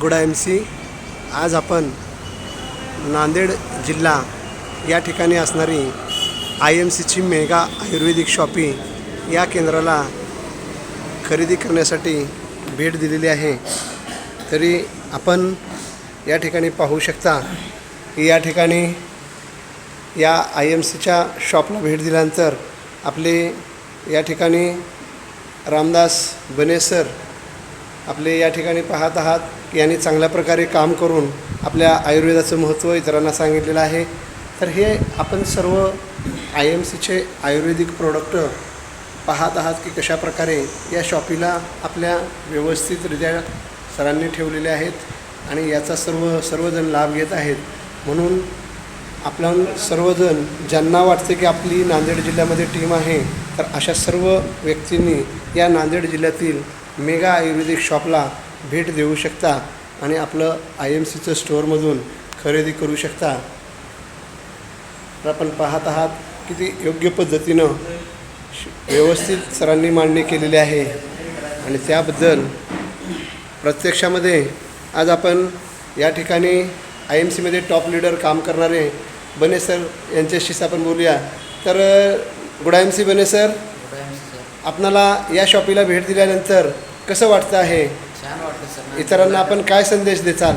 गुडा M C आज आपण नांदेड जिल्हा या ठिकाणी असणारी आय एम सीची मेगा आयुर्वेदिक शॉपी या केंद्राला खरेदी करण्यासाठी भेट दिलेली आहे. तरी आपण या ठिकाणी पाहू शकता की या ठिकाणी या आय एम सीच्या शॉपला भेट दिल्यानंतर आपले या ठिकाणी रामदास बने सर आपले या ठिकाणी पाहत आहात की यांनी चांगल्या प्रकारे काम करून आपल्या आयुर्वेदाचं महत्त्व इतरांना सांगितलेलं आहे. तर हे आपण सर्व आय एम सीचे आयुर्वेदिक प्रोडक्ट पाहत आहात की कशाप्रकारे या शॉपीला आपल्या व्यवस्थितरित्या सरांनी ठेवलेले आहेत आणि याचा सर्व सर्वजण लाभ घेत आहेत. म्हणून आपण सर्वजण ज्यांना वाटते की आपली नांदेड जिल्ह्यामध्ये टीम आहे तर अशा सर्व व्यक्तींनी या नांदेड जिल्ह्यातील मेगा आयुर्वेदिक शॉपला भेट देऊ शकता आणि आपलं आय एम सीचं स्टोअरमधून खरेदी करू शकता. तर आपण पाहत आहात किती योग्य पद्धतीनं व्यवस्थित सरांनी मांडणी केलेली आहे. आणि त्याबद्दल प्रत्यक्षामध्ये आज आपण या ठिकाणी आय एम सीमध्ये टॉप लीडर काम करणारे बने सर यांच्याशीच आपण बोलूया. तर good M C Bane sir. आपणाला या शॉपीला भेट दिल्यानंतर कसं वाटतं आहे? छान वाटतं सर इतरांना आपण काय संदेश देचाल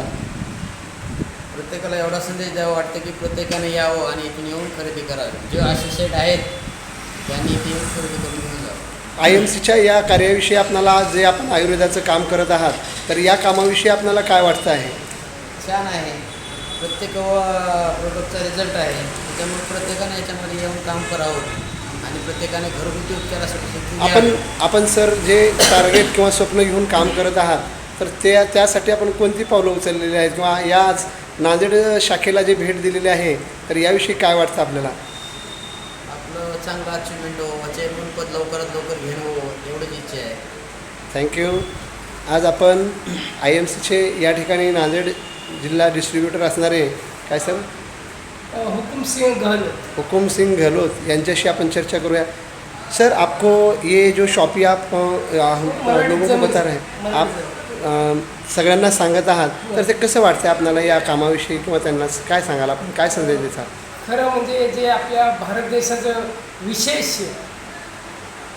प्रत्येकाला एवढा संदेश द्यावा वाटतं की प्रत्येकाने यावं आणि इथून येऊन खरेदी करावी. जे असे आहेत त्यांनी इथे येऊन खरेदी करून घेऊन जावं. आय एम सीच्या या कार्याविषयी आपणाला जे आपण आयुर्वेदाचं काम करत आहात तर या कामाविषयी आपणाला काय वाटतं आहे? छान आहे. प्रत्येक प्रोडक्टचा रिझल्ट आहे. त्याच्यामुळे प्रत्येकाने याच्यामध्ये येऊन काम करावं. आणि प्रत्येकाने घरगुती उपचारासाठी आपण. आपण सर जे टार्गेट किंवा स्वप्न घेऊन काम करत आहात तर ते त्यासाठी आपण कोणती पावलं उचललेली आहेत? किंवा या आज नांदेड शाखेला जे भेट दिलेली आहे तर याविषयी काय वाटतं आपल्याला? आपलं चांगलं अचिव्हमेंट हो चेअरमन पद लवकरात लवकर घेणं हो एवढीच इच्छा आहे. थँक्यू आज आपण आय एम सीचे या ठिकाणी नांदेड जिल्हा डिस्ट्रीब्युटर असणारे काय सर? हुकुम सिंह गहलोत. हुकुम सिंह गहलोत यांच्याशी अपन चर्चा करूया. सर आपको ये जो शॉपी आप लोगों को बता रहे हैं आप सगळ्यांना सांगत आहात तर ते कसं वाटतं आपल्याला या कामाविषयी किंवा त्यांना काय सांगाल आपण? काय संदेश देता? खरं म्हणजे जे आपल्या भारत देशाचं विशेष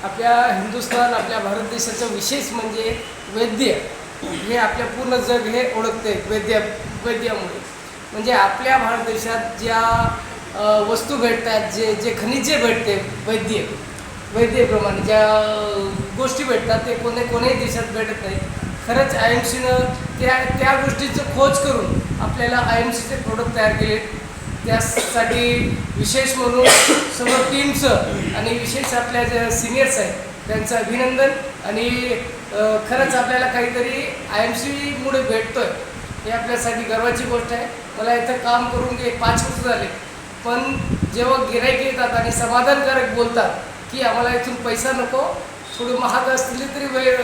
आपल्या हिंदुस्थान आपल्या भारत देशाचं विशेष म्हणजे वैद्य हे आपल्या पूर्ण जग हे ओळखते वैद्य वैद्यामुळे. म्हणजे आपल्या भारत देशात ज्या वस्तू भेटतात जे जे खनिजे भेटते वैद्य वैद्यप्रमाणे ज्या गोष्टी भेटतात ते कोणी कोणीही देशात भेटत नाही. खरंच आय एम सीनं त्या त्या गोष्टीचं खोज करून आपल्याला आय एम सीचे प्रोडक्ट तयार केले. त्यासाठी विशेष म्हणून सर्व टीमचं आणि विशेष आपल्या ज्या सिनियर्स आहेत त्यांचं अभिनंदन. आणि खरंच आपल्याला काहीतरी आय एम सीमुळे भेटतो आहे हे आपल्यासाठी गर्वाची गोष्ट आहे. मला इथं काम करून गे पाच वर्ष झाले. पण जेव्हा गिराईक येतात आणि समाधानकारक बोलतात की आम्हाला इथून पैसा नको थोडी महाग असली तरी वेळ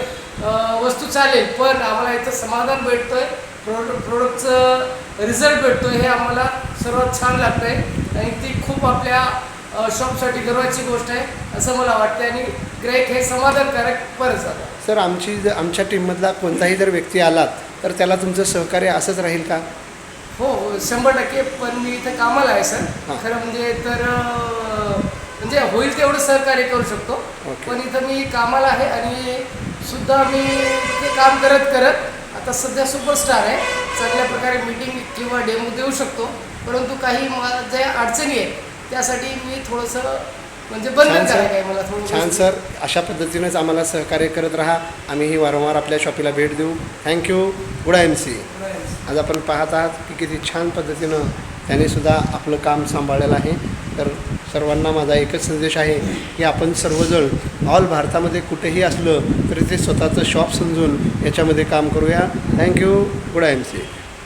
वस्तू चालेल पण आम्हाला इथं समाधान भेटतो आहे प्रोडक्ट प्रोडक्टचं रिझल्ट भेटतो हे आम्हाला सर्वात छान लागतं आहे आणि ती खूप आपल्या शॉपसाठी गर्वाची गोष्ट आहे असं मला वाटतं आणि ग्राहक हे समाधानकारक परत जातात सर आमची ज- आमच्या टीममधला कोणताही जर व्यक्ती आलात तर त्याला तुमचं सहकार्य असंच राहील का? हो हो शंभर टक्के पण मी इथं कामाला आहे सर. हां. खरं म्हणजे तर अं, म्हणजे होईल तेवढं सहकार्य करू शकतो. ओके. पण इथं मी कामाला आहे आणि सुद्धा मी ते काम करत करत आता सध्या सुपरस्टार आहे. चांगल्या प्रकारे मीटिंग किंवा डेमो देऊ शकतो. परंतु काही मा- ज्या अडचणी आहेत त्यासाठी मी थोडंसं म्हणजे छान सर. छान सर. अशा पद्धतीनंच आम्हाला सहकार्य करत राहा. आम्हीही वारंवार आपल्या शॉपीला भेट देऊ. थँक्यू गुड एम सी आज आपण पाहत आहात की किती छान पद्धतीनं त्याने सुद्धा आपलं काम सांभाळलेलं आहे. तर सर्वांना माझा एकच संदेश आहे की आपण सर्वजण ऑल भारतामध्ये कुठेही असलं तरी ते स्वतःचं शॉप समजून याच्यामध्ये काम करूया. Thank you good M C